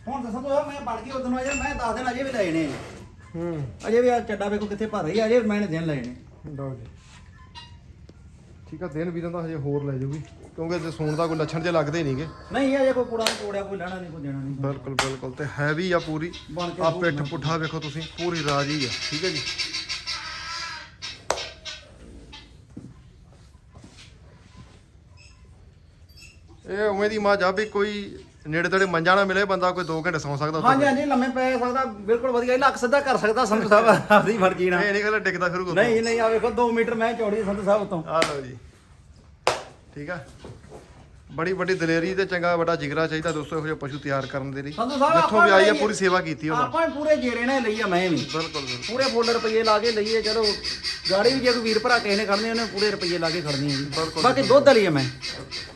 B: ਹੁਣ ਤਾਂ ਸੰਧੂ ਸਾਹਿਬ ਮੈਂ ਬਣ ਗਈ ਉਦੋਂ ਅਜੇ ਮੈਂ 10 ਦਿਨ ਅਜੇ ਵੀ ਲਏ ਨੇ।
A: ਹੂੰ।
B: ਅਜੇ ਵੀ ਆ ਚੱਡਾ ਵੇਖੋ ਕਿੱਥੇ ਭਰ ਰਹੀ ਆ ਅਜੇ ਮੈਂ ਦਿਨ ਲਏ ਨੇ।
A: ਲਓ ਜੀ। ਠੀਕ ਆ ਦਿਨ ਵੀਰਾਂ ਦਾ ਹਜੇ ਹੋਰ ਲੈ ਜਾਊਗੀ ਕਿਉਂਕਿ ਜੇ ਸੂਣ ਦਾ ਕੋਈ ਲੱਛਣ ਜੇ ਲੱਗਦੇ ਨਹੀਂਗੇ
B: ਨਹੀਂ ਅਜੇ ਕੋਈ ਕੂੜਾ ਨਹੀਂ ਤੋੜਿਆ ਕੋਈ ਲੈਣਾ ਨਹੀਂ ਕੋਈ ਦੇਣਾ ਨਹੀਂ
A: ਬਿਲਕੁਲ ਬਿਲਕੁਲ ਤੇ ਹੈਵੀ ਆ ਪੂਰੀ।
B: ਬਣ ਕੇ
A: ਆ ਪਿੱਠ ਪੁੱਠਾ ਵੇਖੋ ਤੁਸੀਂ ਪੂਰੀ ਰਾਜੀ ਆ ਠੀਕ ਹੈ ਜੀ। ਇਹ ਉਵੇਂ ਦੀ ਮਾਂ ਜਾ ਵੀ ਕੋਈ ਨੇੜੇ ਤੇੜੇ ਮੰਜਾ ਨਾ ਮਿਲੇ ਬੰਦਾ ਕੋਈ 2 ਘੰਟੇ ਸੌ ਸਕਦਾ
B: ਹਾਂਜੀ ਹਾਂਜੀ ਲੰਮੇ ਪੈ ਸਕਦਾ ਬਿਲਕੁਲ ਵਧੀਆ। ਲੱਕ ਸਿੱਧਾ ਕਰ ਸਕਦਾ ਸੰਧੂ ਸਾਹਿਬ ਆਪਦੀ ਮਰਜ਼ੀ ਨਾਲ।
A: ਇਹ ਨਹੀਂ ਕਹਿੰਦਾ ਡਿੱਗਦਾ ਫਿਰੂਗਾ
B: ਨਹੀਂ ਨਹੀਂ ਆ ਵੇਖੋ 2 ਮੀਟਰ ਮੈਂ ਚੌੜੀ ਸੰਧੂ ਸਾਹਿਬ ਤੋਂ
A: ਆ ਲਓ ਜੀ। ਠੀਕ ਆ? ਬੜੀ ਵੱਡੀ ਦਲੇਰੀ ਤੇ ਚੰਗਾ ਵੱਡਾ ਜਿਗਰਾ ਚਾਹੀਦਾ ਦੋਸਤੋ ਇਹੋ ਜਿਹੇ ਪਸ਼ੂ ਤਿਆਰ ਕਰਨ ਦੇ ਲਈ।
B: ਸੰਧੂ ਸਾਹਿਬ
A: ਜਿੱਥੋਂ
B: ਆਪਾਂ
A: ਵੀ ਆਈ ਪੂਰੀ ਸੇਵਾ ਕੀਤੀ ਉਹਨਾਂ
B: ਆਪਾਂ ਵੀ ਪੂਰੇ ਜੇਰੇ ਨੇ ਲਈ ਆ ਮੈਂ ਵੀ।
A: ਬਿਲਕੁਲ ਬਿਲਕੁਲ।
B: ਪੂਰੇ ਫੋਲਡਰ ਰੁਪਏ ਲਾ ਕੇ ਲਈਏ ਚਲੋ ਗਾੜੀ ਵੀ ਜੇ ਕੋਈ ਵੀਰ ਭਰਾ ਕਿਸੇ ਨੇ ਖੜਨੀ ਉਹਨੇ ਪੂਰੇ ਰੁਪਏ ਲਾ ਕੇ ਖੜਨੀ ਹੈ ਜੀ।
A: ਬਿਲਕੁਲ।
B: ਬਾਕੀ ਦੁੱਧ ਵਾਲੀ ਆ ਮੈਂ।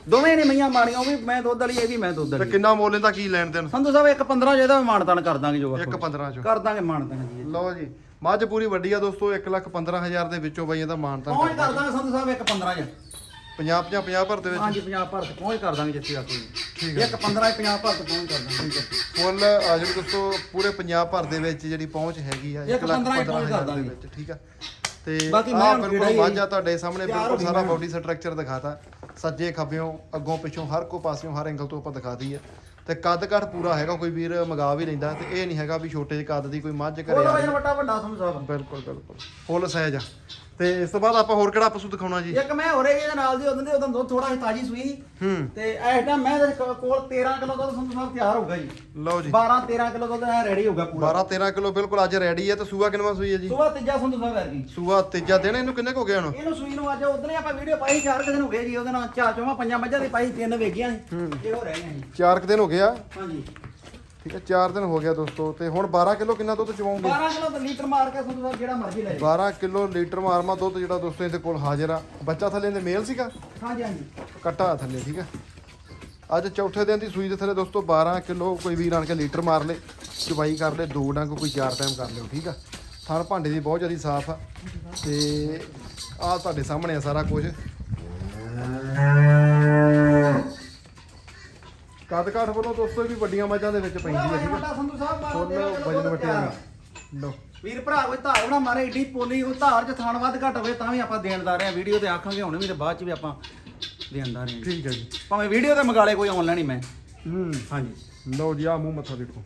B: ਦੋਵੇਂ ਨੇ ਮਈਆਂ ਮਾਰੀਆਂ ਉਹ ਵੀ ਮੈਂ ਦੁੱਧ ਵਾਲੀ ਇਹ ਵੀ ਮੈਂ ਦੁੱਧ
A: ਤੇ
B: ਵਾਲੀ।
A: ਕਿੰਨਾ ਮੁੱਲ ਇਹਦਾ ਕੀ ਲੈਣ ਦੇਣ?
B: ਸੰਧੂ ਸਾਹਿਬ ਇੱਕ 15 ਜਿਹਦਾ ਵੀ ਮਾਨਤਾਨ ਕਰ ਦਾਂਗੇ ਜੋ
A: ਇੱਕ
B: ਆਖੋ।
A: 15 ਚੋਂ।
B: ਕਰ ਦਾਂਗੇ ਮਾਨਤਾਨ ਜੀ।
A: ਲਓ ਜੀ ਮੱਝ ਪੂਰੀ ਵੱਡੀ ਆ ਦੋਸਤੋ 1 ਲੱਖ 15000 ਦੇ ਵਿੱਚੋਂ ਬਈ ਇਹਦਾ ਮਾਨਤਾ
B: ਪਹੁੰਚ ਕਰ ਦਾਂਗੇ। ਸੰਧੂ ਸਾਹਿਬ ਇੱਕ 15 ਚ।
A: 50 50 50 ਭਰ ਦੇ ਵਿੱਚ?
B: ਹਾਂਜੀ 50 ਭਰਤ ਪਹੁੰਚ ਕਰ ਦਾਂਗੇ ਜਿੱਥੇ ਆਖੋ
A: ਠੀਕ
B: ਜੀ। ਇੱਕ 15 50 ਭਰਤ ਪਹੁੰਚ ਕਰ ਦਾਂਗੇ
A: ਫੁੱਲ ਆ ਜਿਹੜੀ ਦੋਸਤੋ ਪੂਰੇ ਪੰਜਾਬ ਭਰ ਦੇ ਵਿੱਚ ਜਿਹੜੀ ਪਹੁੰਚ ਹੈਗੀ ਆ
B: ਇੱਕ 15 ਹੀ ਪਹੁੰਚ ਕਰ ਦਾਂਗੇ।
A: ਠੀਕ ਆ? ਤੇ
B: ਬਾਕੀ ਮੈਂ
A: ਬਿਲਕੁਲ
B: ਹੀ
A: ਆ ਤੁਹਾਡੇ ਸਾਹਮਣੇ ਬਿਲਕੁਲ
B: ਹੋ
A: ਸਾਰਾ। ਬਾਡੀ ਸਟਰਕਚਰ ਦਿਖਾਤਾ। ਸੱਜੇ ਖੱਬਿਓਂ ਅੱਗੋਂ ਪਿੱਛੋਂ ਹਰ ਕੋ ਪਾਸਿਓਂ ਹਰ ਐਂਗਲ ਤੋਂ ਆਪਾਂ ਦਿਖਾਤੀ ਆ ਤੇ ਕੱਦ ਘੱਟ ਪੂਰਾ ਹੈਗਾ ਕੋਈ ਵੀਰ ਮਗਾ ਵੀ ਲੈਂਦਾ ਤੇ ਇਹ ਨਹੀਂ ਹੈਗਾ ਵੀ ਛੋਟੇ ਜਿਹੇ ਕੱਦ ਦੀ ਕੋਈ ਮੱਝ ਘਰੇ
B: ਉਹਦਾ
A: ਆ
B: ਵਜਨ
A: ਗਈ।
B: ਵੱਡਾ ਵੱਡਾ ਸੰਧੂ ਸਾਹਿਬ
A: ਬਿਲਕੁਲ ਬਿਲਕੁਲ। ਫੁੱਲ ਸਾਈਜ਼ ਆ। ਤੇ ਇਸ ਤੋਂ ਬਾਅਦ ਆਪਾਂ ਹੋਰ ਕਿਹੜਾ ਪਸ਼ੂ ਦਿਖਾਉਣਾ ਜੀ?
B: ਇੱਕ ਮੈਂ ਹੋ ਰਹੀ ਇਹਦੇ ਨਾਲ ਦੀ ਉਦੋਂ ਦੀ ਉਦੋਂ ਦੁੱਧ ਥੋੜਾ ਜਿਹਾ ਤਾਜੀ ਸੂਈ। ਸੀ
A: ਹੂੰ।
B: ਤੇ ਇਸ ਟਾਈਮ ਮੈਂ ਇਹਦੇ ਕੋ- ਕੋਲ 13 ਕਿਲੋ ਦੁੱਧ ਸੰਧੂ ਸਾਹਿਬ ਤਿਆਰ ਹੋਊਗਾ ਜੀ।
A: ਲਓ ਜੀ।
B: 12 13 ਕਿਲੋ ਦੁੱਧ ਐ ਰੈਡੀ ਹੋਊਗਾ ਪੂਰਾ।
A: 12 13 ਕਿਲੋ ਬਿਲਕੁਲ ਅੱਜ ਰੈਡੀ ਹੈ ਤੇ ਸੂਆ ਕਿੰਨਵਾਂ ਸੂਈ ਹੈ ਜੀ?
B: ਸੁਬਾ ਤੀਜਾ ਸੰਧੂ ਸਾਹਿਬ ਵਰਗੀ
A: ਸੂਆ ਤੀਜਾ ਦਿਨ ਇਹਨੂੰ ਕਿੰਨੇ ਕੁ ਹੋ ਗਿਆ ਹੁਣ?
B: ਇਹਨੂੰ ਸੂਈ ਨੂੰ ਅੱਜ ਉਧਰ ਹੀ ਆਪਾਂ ਵੀਡੀਓ ਪਾਈ ਚਾਰ ਕੁ ਦਿਨ ਹੋ ਗਏ ਜੀ ਉਹਦੇ ਨਾਲ ਚਾਰ ਚੋਵਾਂ ਪੰਜਾਂ ਮੱਝਾਂ ਦੀ ਪਾਈ ਤਿੰਨ ਵੇਗੀਆਂ ਸੀ ਇਹ ਹੋ ਰਹਿ ਜੀ।
A: ਚਾਰ ਕੁ ਦਿਨ ਹੋ ਗਿਆ।
B: ਹਾਂਜੀ।
A: ਠੀਕ ਹੈ 4 ਦਿਨ ਹੋ ਗਿਆ ਦੋਸਤੋ ਤੇ ਹੁਣ 12 ਕਿਲੋ ਕਿੰਨਾ ਦੁੱਧ ਚਵਾਉਂਗੇ?
B: 12 ਕਿਲੋ ਲੀਟਰ ਮਾਰ ਕੇ ਸਾਹਿਬ ਜਿਹੜਾ ਮਰਜ਼ੀ ਲੈ ਜਾਓ।
A: 12 ਕਿਲੋ ਲੀਟਰ ਮਾਰਮਾ ਦੁੱਧ ਜਿਹੜਾ ਦੋਸਤੋ ਇਹਦੇ ਕੋਲ ਹਾਜ਼ਰ ਆ। ਬੱਚਾ ਥੱਲੇ ਦੇ ਮੇਲ ਸੀਗਾ?
B: ਹਾਂਜੀ ਹਾਂਜੀ।
A: ਕੱਟਾ ਥੱਲੇ ਠੀਕ ਹੈ। ਅੱਜ ਚੌਥੇ ਦਿਨ ਦੀ ਸੂਈ ਦੇ ਥੱਲੇ ਦੋਸਤੋ 12 ਕਿਲੋ ਕੋਈ ਵੀਰ ਆਣ ਕੇ ਲੀਟਰ ਮਾਰ ਲੇ ਚਵਾਈ ਕਰ ਲੇ ਦੋ ਡੰਗ ਕੋਈ ਚਾਰ ਟਾਈਮ ਕਰ ਲਿਓ ਠੀਕ ਆ। ਥਣ ਭਾਂਡੇ ਦੀ ਬਹੁਤ ਜ਼ਿਆਦਾ ਸਾਫ਼ ਆ ਤੇ ਆ ਤੁਹਾਡੇ ਸਾਹਮਣੇ ਆ ਸਾਰਾ ਕੁਝ। ਕੱਦ ਕਾਠ ਵੱਲੋਂ ਦੋਸਤੋ ਇਹ ਵੀ ਵੱਡੀਆਂ ਮੱਝਾਂ ਦੇ ਵਿੱਚ ਪੈਂਦੀ ਹੈ। ਠੀਕ
B: ਵੱਡਾ ਸੰਧੂ ਸਾਹਿਬ 12
A: ਫੁੱਲ
B: 13 ਕਿਲੋ
A: ਵਜਨ
B: ਦੁੱਧ
A: ਵਟਿਆ
B: ਤਿਆਰ। ਆ।
A: ਲਓ।
B: ਵੀਰ ਭਰਾ ਕੋਈ ਧਾਰ ਬਣਾ ਮਾਰੇ ਏਡੀ ਪੋਲੀ ਉਹ ਧਾਰ ਚ ਥਾਣ ਵੱਧ ਘੱਟ ਹੋਵੇ ਤਾਂ ਵੀ ਆਪਾਂ ਦੇਣਦਾਰ ਆ ਵੀਡੀਓ ਤੇ ਆਖਾਂਗੇ ਹੁਣ ਵੀ ਤੇ ਬਾਅਦ ਚ ਵੀ ਆਪਾਂ ਦੇਣਦਾਰ ਆ
A: ਠੀਕ ਹੈ ਜੀ।
B: ਭਾਵੇਂ ਵੀਡੀਓ ਤੇ ਮੰਗਾਲੇ ਕੋਈ ਆਨਲਾਈਨ ਹੀ ਮੈਂ।
A: ਹੂੰ।
B: ਹਾਂਜੀ।
A: ਲਓ ਜੀ ਆ ਮੂੰਹ ਮੱਥਾ ਦੇਖੋ।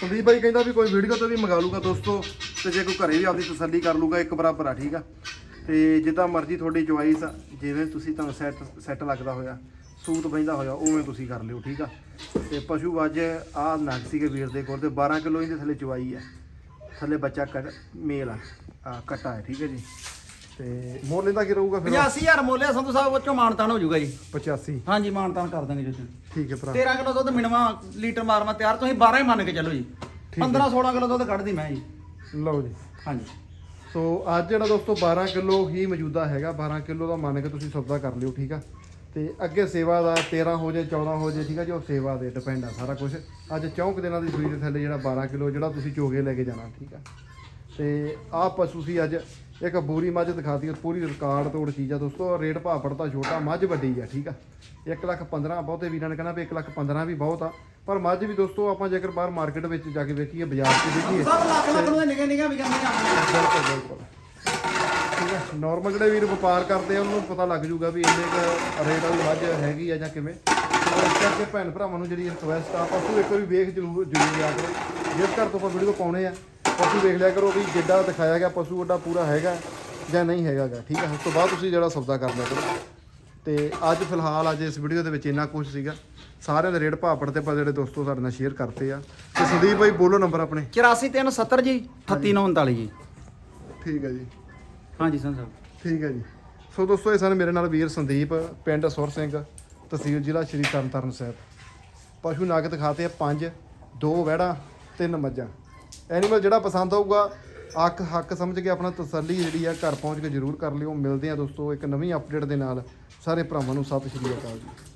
A: ਸੰਦੀਪ ਭਾਈ ਕਹਿੰਦਾ ਵੀ ਕੋਈ ਵੀਡੀਓ ਤੋਂ ਵੀ ਮੰਗਾ ਲੂਗਾ ਦੋਸਤੋ ਤੇ ਜੇ ਕੋਈ ਘਰੇ ਵੀ ਆਪਦੀ ਤਸੱਲੀ ਕਰ ਲੂਗਾ ਇੱਕ ਬਰਾਬਰ ਆ ਠੀਕ ਆ? ਤੇ ਜਿੱਦਾਂ ਮਰਜ਼ੀ ਤੁਹਾਡੀ ਚੁਆਇਸ ਆ ਜਿਵੇਂ ਤੁਸੀਂ ਤੁਹਾਨੂੰ ਸੈੱਟ ਸੈੱਟ ਲੱਗਦਾ ਹੋਇਆ ਸੂਤ ਬੈਂਦਾ ਹੋਇਆ ਉਵੇਂ ਤੁਸੀਂ ਕਰ ਲਿਓ ਠੀਕ ਆ? ਤੇ ਪਸ਼ੂ ਅੱਜ ਆ ਨਗ ਸੀਗੇ ਵੀਰ ਦੇ ਕੋਲ ਤੇ 12 ਕਿਲੋ ਇਹਦੇ ਥੱਲੇ ਚੁਆਈ ਆ। ਥੱਲੇ ਬੱਚਾ ਕੱਟ ਮੇਲ ਆ ਕੱਟਾ ਹੈ ਠੀਕ ਹੈ ਜੀ? ਤੇ ਮੁੱਲ ਇਹਦਾ ਕੀ ਰਹੂਗਾ ਫਿਰ?
B: 85000 ਮੋਲਿਆ ਸੰਧੂ ਸਾਹਿਬ ਉਹ ਚੋਂ ਮਾਨਤਾਨ ਹੋ ਜਾਊਗਾ ਜੀ।
A: 85
B: ਹਾਂਜੀ ਮਾਨਤਾਨ ਕਰ ਦਾਂਗੇ ਜੀ
A: ਠੀਕ ਹੈ ਭਰਾ।
B: 13 ਕਿਲੋ ਦੁੱਧ ਮਿਣਵਾ ਲੀਟਰ ਮਾਰਵਾ ਤਿਆਰ ਤੁਸੀਂ 12 ਹੀ ਮੰਨ ਕੇ ਚੱਲੋ ਜੀ। 15 16 ਕਿਲੋ ਦੁੱਧ ਕੱਢਦੀ ਮੈਂ ਜੀ।
A: ਲਓ ਜੀ।
B: ਹਾਂਜੀ।
A: ਸੋ ਅੱਜ ਜਿਹੜਾ ਦੋਸਤੋ 12 ਕਿਲੋ ਹੀ ਮੌਜੂਦਾ ਹੈਗਾ 12 ਕਿਲੋ ਦਾ ਮੰਨ ਕੇ ਤੁਸੀਂ ਸੌਦਾ ਕਰ ਲਿਓ, ਠੀਕ ਆ? ਤੇ ਅੱਗੇ ਸੇਵਾ ਦਾ 13 ਹੋ ਜੇ 14 ਹੋ ਜੇ ਠੀਕ ਆ ਜੀ, ਉਹ ਸੇਵਾ ਦੇ ਡਿਪੈਂਡ ਆ ਸਾਰਾ ਕੁਝ ਅੱਜ ਚੌਂਕ ਦਿਨਾਂ ਦੀ ਸੂਈ ਦੇ ਥੱਲੇ ਜਿਹੜਾ 12 ਕਿਲੋ ਜਿਹੜਾ ਤੁਸੀਂ ਚੋਗੇ ਲੈ ਕੇ ਜਾਣਾ, ਠੀਕ ਆ? ਤੇ ਆਹ ਪਸ਼ੂ ਸੀ ਅੱਜ ਇੱਕ ਬੂਰੀ ਮੱਝ ਦਿਖਾਤੀ ਉਹ ਪੂਰੀ ਰਿਕਾਰਡ ਤੋੜ ਚੀਜ਼ ਆ ਦੋਸਤੋ ਰੇਟ ਭਾਅ ਤਾਂ ਛੋਟਾ ਮੱਝ ਵੱਡੀ ਆ ਠੀਕ ਆ। 1 ਲੱਖ 15 ਬਹੁਤੇ ਵੀਰਾਂ ਨੇ ਕਹਿਣਾ ਵੀ 1 ਲੱਖ 15 ਵੀ ਬਹੁਤ ਆ। ਪਰ ਮੱਝ ਵੀ ਦੋਸਤੋ ਆਪਾਂ ਜੇਕਰ ਬਾਹਰ ਮਾਰਕੀਟ ਵਿੱਚ ਜਾ ਕੇ ਵੇਖੀਏ ਬਾਜ਼ਾਰ 'ਚ ਦੇਖੀਏ
B: ਸਭ ਲੱਖ ਲੱਖ ਨੂੰ ਨਿਗੇ ਨਿਗੇ ਵੀ ਜਾਂਦੇ ਆ।
A: ਬਿਲਕੁਲ ਬਿਲਕੁਲ। ਠੀਕ ਹੈ ਨਾਰਮਲ ਜਿਹੜੇ ਵੀਰ ਵਪਾਰ ਕਰਦੇ ਆ ਉਹਨਾਂ ਪਤਾ ਲੱਗ ਜੂਗਾ ਵੀ ਇੰਨੇ ਕੁ ਰੇਟ ਵਾਲੀ ਮੱਝ ਹੈਗੀ ਆ ਜਾਂ ਕਿਵੇਂ। ਇਸ ਕਰਕੇ ਭੈਣ ਭਰਾਵਾਂ ਨੂੰ ਜਿਹੜੀ ਰਿਕੁਐਸਟ ਆ ਪਸ਼ੂ ਇੱਕ ਵਾਰੀ ਵੇਖ ਜ਼ਰੂਰ ਜ਼ਰੂਰ ਲਿਆ ਕਰੋ। ਜਿਸ ਘਰ ਤੋਂ ਆਪਾਂ ਵੀਡੀਓ ਪਾਉਣੇ ਆ ਪਸ਼ੂ ਵੇਖ ਲਿਆ ਕਰੋ ਵੀ ਜਿੱਡਾ ਦਿਖਾਇਆ ਗਿਆ ਪਸ਼ੂ ਉਹਦਾ ਪੂਰਾ ਹੈਗਾ ਜਾਂ ਨਹੀਂ ਹੈਗਾਗਾ ਠੀਕ ਹੈ ਉਸ ਤੋਂ ਬਾਅਦ ਤੁਸੀਂ ਜਿਹੜਾ ਸੌਦਾ ਕਰ ਲਿਆ ਕਰੋ। ਤੇ ਅੱਜ ਫਿਲਹਾਲ ਅੱਜ ਇਸ ਵੀਡੀਓ ਦੇ ਵਿੱਚ ਇੰਨਾ ਕੁਝ ਸੀਗਾ। ਸਾਰਿਆਂ ਦੇ ਰੇਟ ਭਾਪੜ ਤੇ ਆਪਾਂ ਜਿਹੜੇ ਦੋਸਤੋ ਸਾਡੇ ਨਾਲ ਸ਼ੇਅਰ ਕਰਤੇ ਆ। ਤੇ ਸੰਦੀਪ ਭਾਈ ਬੋਲੋ ਨੰਬਰ ਆਪਣੇ।
B: 84370 ਜੀ 3939 ਜੀ।
A: ਠੀਕ ਹੈ ਜੀ।
B: ਹਾਂਜੀ ਸਾਹਿਬ
A: ਠੀਕ ਹੈ ਜੀ। ਸੋ ਦੋਸਤੋ ਇਹ ਸਨ ਮੇਰੇ ਨਾਲ ਵੀਰ ਸੰਦੀਪ ਪਿੰਡ ਸੁਰ ਸਿੰਘ ਤਹਿਸੀਲ ਜ਼ਿਲ੍ਹਾ ਸ਼੍ਰੀ ਤਰਨਤਾਰਨ ਸਾਹਿਬ। ਪਸ਼ੂ ਨਗ ਦਿਖਾਤੇ ਆ ਪੰਜ ਦੋ ਵਹਿੜਾਂ ਤਿੰਨ ਮੱਝਾਂ। ਐਨੀਮਲ ਜਿਹੜਾ ਪਸੰਦ ਆਊਗਾ ਅੱਖ ਹੱਕ ਸਮਝ ਕੇ ਆਪਣਾ ਤਸੱਲੀ ਜਿਹੜੀ ਆ ਘਰ ਪਹੁੰਚ ਕੇ ਜ਼ਰੂਰ ਕਰ ਲਿਓ। ਮਿਲਦੇ ਆ ਦੋਸਤੋ ਇੱਕ ਨਵੀਂ ਅਪਡੇਟ ਦੇ ਨਾਲ। ਸਾਰੇ ਭਰਾਵਾਂ ਨੂੰ ਸਤਿ ਸ਼੍ਰੀ ਅਕਾਲ ਜੀ।